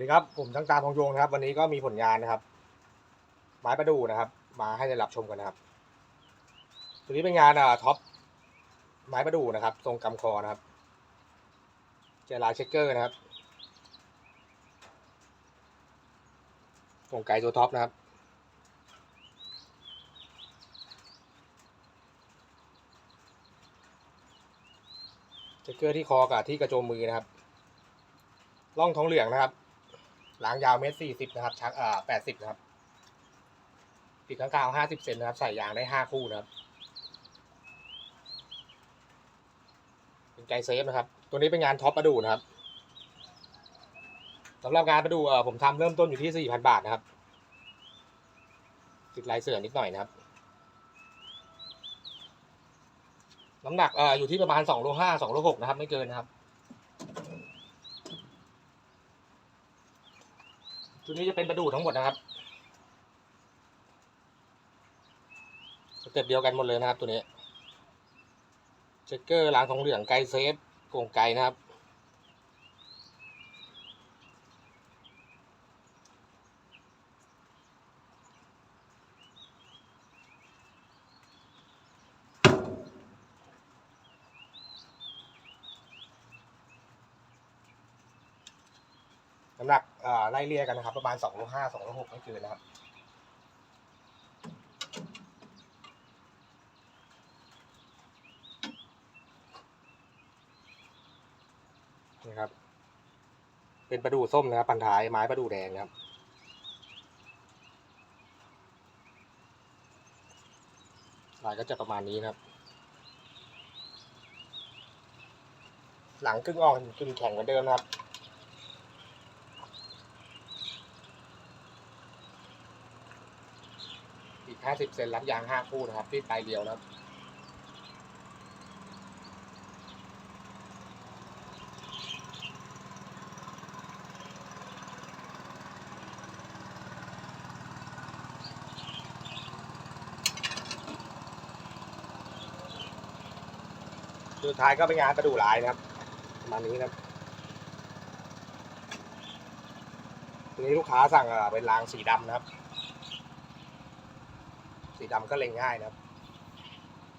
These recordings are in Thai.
ดีครับ ผมทั้งตามของโยงนะครับ วันนี้ก็มีผลงานนะครับ ไม้ประดูนะครับ มาให้ได้รับชมกันนะครับ ตัวนี้เป็นงานอ่าท็อปไม้ประดูนะครับ ทรงกำคอนะครับเจลาเช็คเกอร์นะครับทรงไกตัวท็อปนะครับ เช็คเกอร์ที่คอกับที่กระโจมมือนะครับร่องทองเหลืองนะครับ หลังยาวเมตรสี่สิบนะครับชักเอ่าแปดสิบนะครับปีกข้างกาวห้าสิบเซนนะครับ ใส่ยางได้ห้าคู่นะครับ เป็นไกด์เซฟนะครับ ตัวนี้เป็นงานท็อปประดูนะครับสำหรับงานประดูเอ่อผมทำเริ่มต้นอยู่ที่สี่พันบาทนะครับ ติดลายเสือนิดหน่อยนะครับน้ำหนักเอ่ออยู่ที่ประมาณสองโลห้าสองโลหกนะครับ ไม่เกินนะครับ ตัวนี้จะเป็นประดูทั้งหมดนะครับสเต็ปเดียวกันหมดเลยนะครับตัวนี้เช็คเกอร์ล้างทองเหลืองไกลเซฟโกงไกลนะครับ น้ำหนักไล่เลี่ยกันนะครับ ประมาณสองโลห้าสองโลหกไม่เกินนะครับนี่ครับ เป็นประดู่ส้มนะครับพันท้ายไม้ประดู่แดงนะครับลายก็จะประมาณนี้นะครับ หลังกึ่งอ่อนกึ่งแข็งเหมือนเดิมนะครับ อีก 50 เซนรับยาง 5 คู่นะครับ ที่ปลายเดียวนะครับสุดท้ายก็เป็นงานประดู่ลายนะครับประมาณนี้นะครับทีนี้ลูกค้าสั่งอ่อเป็นรางสีดำนะครับ สีดำก็เล็งง่ายนะครับ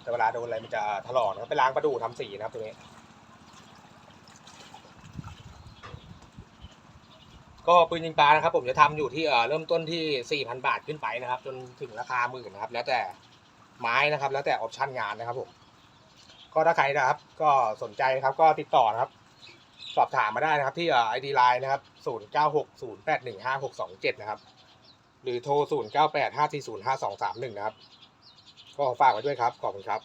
แต่เวลาโดนอะไรมันจะถลอกนะครับไปล้างประดู่ทำสีนะครับตัวนี้ ก็ปืนยิงปลานะครับ ผมจะทำอยู่ที่เริ่มต้นที่4,000บาทขึ้นไปนะครับ จนถึงราคาหมื่นนะครับ แล้วแต่ไม้นะครับ แล้วแต่ออปชั่นงานนะครับผมก็ถ้าใครนะครับ ก็สนใจนะครับก็ติดต่อนะครับ สอบถามมาได้นะครับที่ไอดีไลน์นะครับ 0960815627 นะครับ หรือโทร 0985405231 นะครับ ก็ฝากไว้ด้วยครับ ขอบคุณครับ